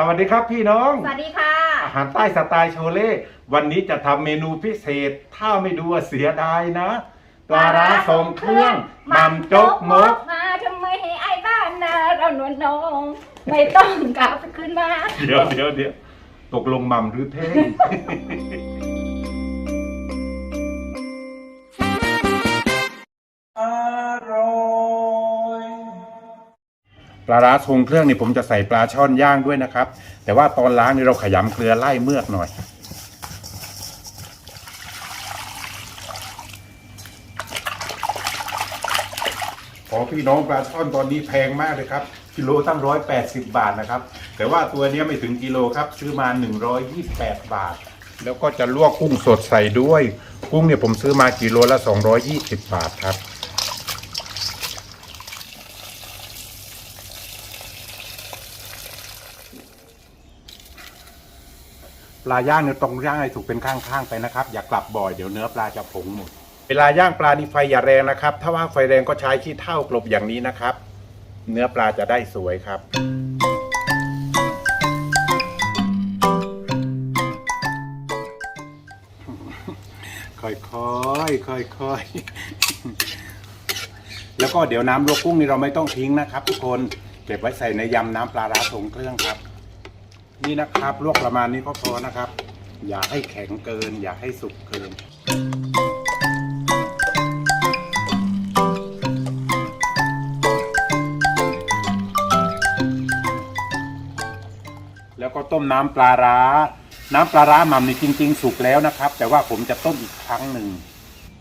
สวัสดีครับพี่น้อง สวัสดีค่ะ อาหารใต้สไตล์โชเล่ วันนี้จะทำเมนูพิเศษ ถ้าไม่ดูอะเสียดายนะ ปลาร้าทรงเครื่องหมัมจกมก มาทำไมให้ไอ้บ้านนาเราหนวลนอง ไม่ต้องกลับขึ้นมา เดี๋ยวเดี๋ยวเดี๋ยวตกลงหมัมหรือเท่ง ปลาร้าทรงเครื่องนี่ผมจะใส่ปลาช่อนย่างด้วยนะครับ แต่ว่าตอนล้างนี่เราขยำเกลือไล่เมือกหน่อย ขอพี่น้องปลาช่อนตอนนี้แพงมากเลยครับกิโลตั้งร้อยแปดสิบบาทนะครับ แต่ว่าตัวนี้ไม่ถึงกิโลครับซื้อมาหนึ่งร้อยยี่แปดบาท แล้วก็จะลวกกุ้งสดใส่ด้วย กุ้งเนี่ยผมซื้อมากิโลละสองร้อยยี่สิบบาทครับ ลาย่างเนี่ยต้องย่างให้ถูกเป็นข้างๆไปนะครับ อย่ากลับบ่อยเดี๋ยวเนื้อปลาจะผงหมด เวลาย่างปลานี่ไฟอย่าแรงนะครับ ถ้าว่าไฟแรงก็ใช้ขี้เท่ากลบอย่างนี้นะครับ เนื้อปลาจะได้สวยครับค่อยๆค่อยๆ แล้วก็เดี๋ยวน้ำลวกกุ้งนี่เราไม่ต้องทิ้งนะครับ ทุกคน เก็บไว้ใส่ในยำน้ำปลาร้าทรงเครื่องครับ นี่นะครับ ลวกประมาณนี้ก็พอนะครับ อย่าให้แข็งเกิน อย่าให้สุกเกิน แล้วก็ต้มน้ำปลาร้า น้ำปลาร้าหม่ำนี่จริง ๆ สุกแล้วนะครับ แต่ว่าผมจะต้มอีกครั้งหนึ่ง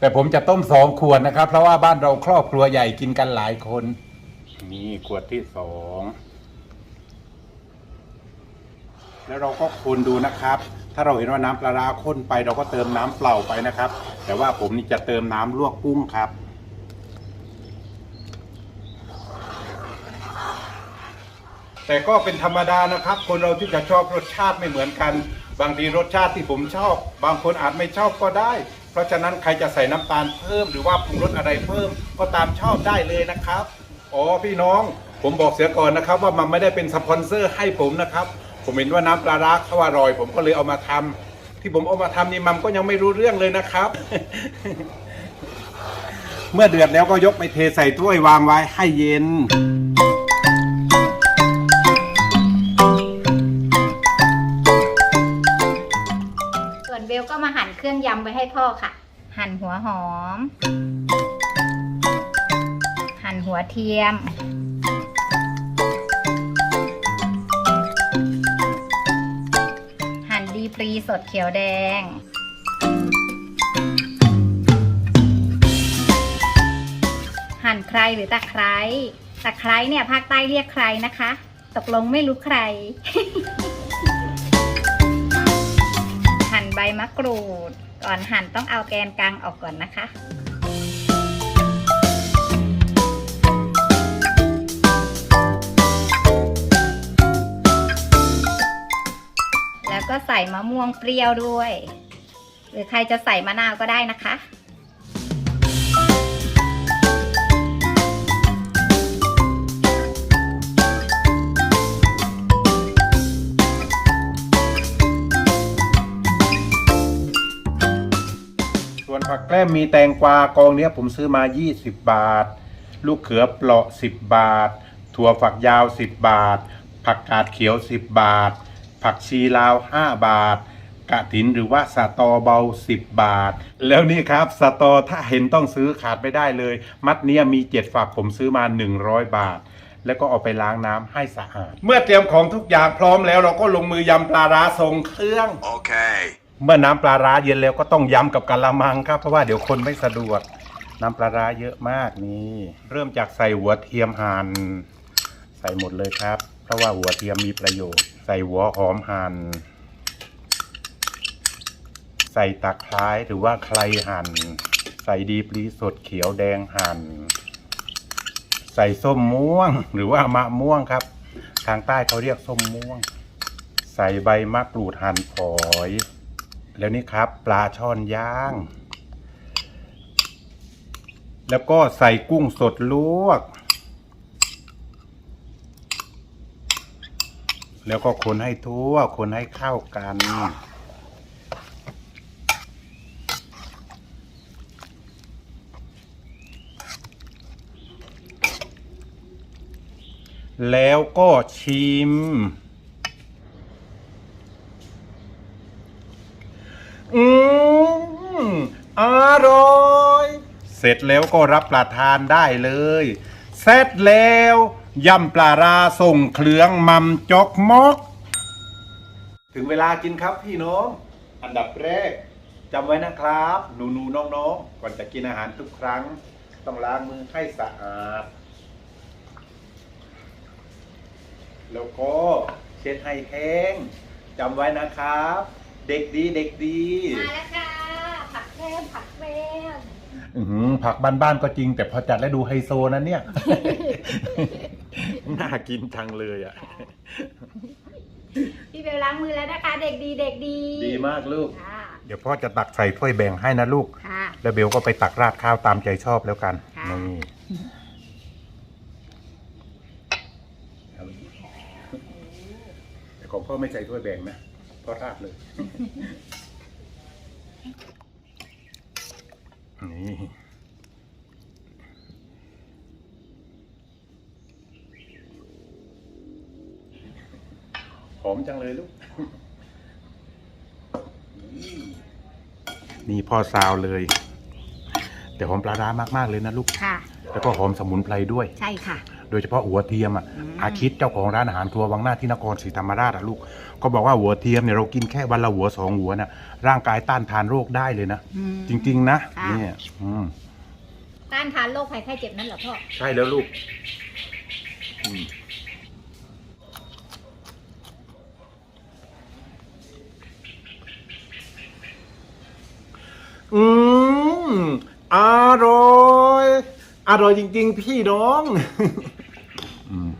แต่ผมจะต้มสองขวดนะครับ เพราะว่าบ้านเราครอบครัวใหญ่กินกันหลายคน นี่ขวดที่สอง แล้วเราก็คนดูนะครับ ถ้าเราเห็นว่าน้ำปลาร้าข้นไป เราก็เติมน้ำเปล่าไปนะครับ แต่ว่าผมนี่จะเติมน้ำลวกกุ้งครับ แต่ก็เป็นธรรมดานะครับ คนเราที่จะชอบรสชาติไม่เหมือนกัน บางทีรสชาติที่ผมชอบ บางคนอาจไม่ชอบก็ได้ เพราะฉะนั้นใครจะใส่น้ำตาลเพิ่มหรือว่าปรุงรสอะไรเพิ่มก็ตามชอบได้เลยนะครับอ๋อพี่น้องผมบอกเสียก่อนนะครับว่ามันไม่ได้เป็นสปอนเซอร์ให้ผมนะครับ ผมเห็นว่าน้ำปลาร้าเขาอร่อย ผมก็เลยเอามาทำที่ผมเอามาทำนี่มัมก็ยังไม่รู้เรื่องเลยนะครับ เมื่อเดือดแล้วก็ยกไปเทใส่ถ้วยวางไว้ให้เย็นส่วนเบลก็มาหั่นเครื่องยำไว้ให้พ่อค่ะ หั่นหัวหอม หั่นหัวเทียม ปรีสดเขียวแดง หั่นใครหรือตะไคร้ตะไคร้เนี่ยภาคใต้เรียกใครนะคะ ตกลงไม่รู้ใคร หั่นใบมะกรูด ก่อนหั่นต้องเอาแกนกลางออกก่อนนะคะ แล้วก็ใส่มะม่วงเปรี้ยวด้วย หรือใครจะใส่มะนาวก็ได้นะคะส่วนผักแกล้มมีแตงกวากองเนี้ยผมซื้อมา 20 บาท ลูกเขือเปราะ 10 บาท ถั่วฝักยาว 10 บาท ผักกาดเขียว 10 บาท ผักชีลาว 5 บาท กะถินหรือว่าสะตอเบา 10 บาท แล้วนี่ครับสะตอถ้าเห็นต้องซื้อขาดไม่ได้เลย มัดเนี้ยมี 7 ฝักผมซื้อมา 100 บาท แล้วก็เอาไปล้างน้ำให้สะอาด เมื่อเตรียมของทุกอย่างพร้อมแล้วเราก็ลงมือยำปลาร้าทรงเครื่อง Okay. เมื่อน้ำปลาร้าเย็นแล้วก็ต้องย้ำกับกะละมังครับ เพราะว่าเดี๋ยวคนไม่สะดวกน้ำปลาร้าเยอะมากนี่ เริ่มจากใส่หัวเทียมหัน่นใส่หมดเลยครับ เพราะว่าหัวเทียมมีประโยชน์ ใส่หัวหอมหัน่นใส่ตะไคร้หรือว่าใครหัน่นใส่ดีปลีสดเขียวแดงหัน่นใส่ส้มม่วงหรือว่ามะม่วงครับ ทางใต้เขาเรียกส้มม่วง ใส่ใบมะกรูดหั่นฝอย แล้วนี่ครับ ปลาช่อนย่าง แล้วก็ใส่กุ้งสดลวก แล้วก็คนให้ทั่ว คนให้เข้ากัน แล้วก็ชิม อืมอร่อย เสร็จแล้วก็รับประทานได้เลย เสร็จแล้ว ยำปลาราส่งเครื่องมัมจอกมอกถึงเวลากินครับพี่น้อง อันดับแรกจำไว้นะครับ หนูๆนน้องๆก่อนจะกินอาหารทุกครั้ง ต้องล้างมือให้สะอาด แล้วก็เช็ดให้แห้งจำไว้นะครับ เด็กดีเด็กดี มาแล้วค่ะ ผักแก้มผักแก้ม อือหือผักบ้านๆก็จริง แต่พอจัดแล้วดูไฮโซนะเนี่ย น่ากินจังเลยอะ พี่เบลล้างมือแล้วนะคะ เด็กดีเด็กดีดีมากลูก ค่ะเดี๋ยวพ่อจะตักใส่ถ้วยแบ่งให้นะลูก ค่ะ แล้วเบลก็ไปตักราดข้าวตามใจชอบแล้วกันค่ะ นี่แต่ของพ่อไม่ใส่ถ้วยแบ่งนะพ่อราดเลย นี่ อมจังเลยลูก นี่พ่อซาวเลย แต่หอมปลาร้ามากๆเลยนะลูก ค่ะ แล้วก็หอมสมุนไพรด้วย ใช่ค่ะ โดยเฉพาะหัวเทียมอะอืมอาคิดเจ้าของร้านอาหารครัววังหน้าที่นครศรีธรรมราชอะลูก ก็บอกว่าหัวเทียมเนี่ยเรากินแค่วันละหัวสองหัวน่ะ ร่างกายต้านทานโรคได้เลยนะ อืมจริง ๆ นะค่ะ เนี่ยอืม ต้านทานโรคภัยไข้เจ็บนั่นเหรอพ่อ ใช่แล้วลูกอืม อืมอร่อย อร่อยจริง ๆ พี่น้อง อืม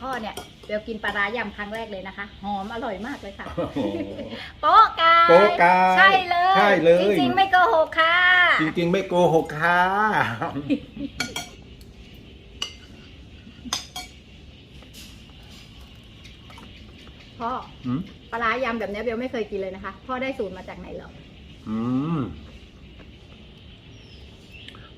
พ่อเนี่ยเบลกินปลาร้ายำครั้งแรกเลยนะคะ หอมอร่อยมากเลยค่ะโป๊ะกายโป๊ะกายใช่เลยใช่เลย จริงๆไม่โกหกค่ะ จริงๆ ไม่โกหกค่ะ พ่ออืมปลาร้ายำแบบเนี้ยเบลไม่เคยกินเลยนะคะ พ่อได้สูตรมาจากไหนเหรอ อืม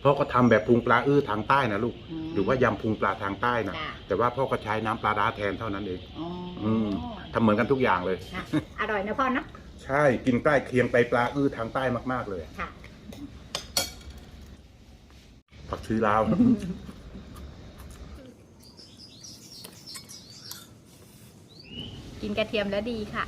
พ่อก็ทำแบบพุงปลาอื้อทางใต้นะลูก อืมหรือว่ายำพุงปลาทางใต้นะจ้ะ แต่ว่าพ่อก็ใช้น้ำปลาร้าแทนเท่านั้นเอง อ๋อออืมทำเหมือนกันทุกอย่างเลย ค่ะอร่อยนะพ่อนะใช่กินใกล้เคียงไปปลาอื้อทางใต้มากๆเลยค่ะ ผักชีลาว กินกระเทียมแล้วดีค่ะ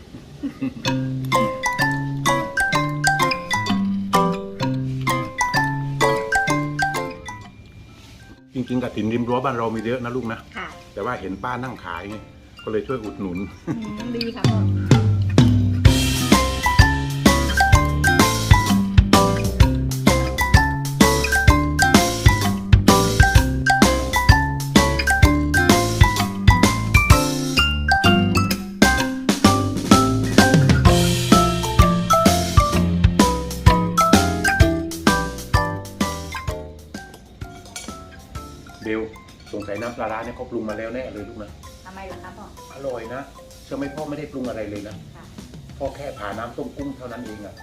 ริงๆกระถินริมรั้วบ้านเรามีเยอะนะลูกนะ ค่ะแต่ว่าเห็นป้านั่งขายไงก็เลยช่วยอุดหนุน อืมดีค่ะพ่อ น้ำปลาร้าเนี่ยเขาปรุงมาแล้วแน่เลยลูกนะทำไมล่ะคะพ่ออร่อยนะเชื่อไหมพ่อไม่ได้ปรุงอะไรเลยนะค่ะพ่อแค่ผ่าน้ำต้มกุ้งเท่านั้นเองอะ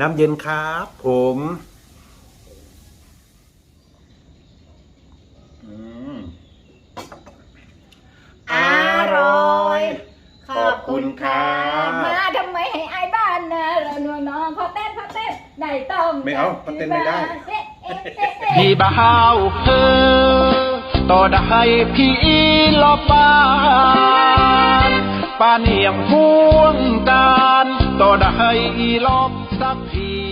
น้ำเย็นครับผมอืมอร่คุณครับมาทำไมให้อายบ้านนะเราหนัวน้องพอเต้นพอเต้นได้ต้องไม่เอาพอเต้นไม่ได้ เอ๊ะเอ๊ะเอ๊ะเอ๊ะพี่บ่าวเธอต่อได้พี่ลอบบ้านป้าเนียงห่วงการต่อ ได้ลอบสักที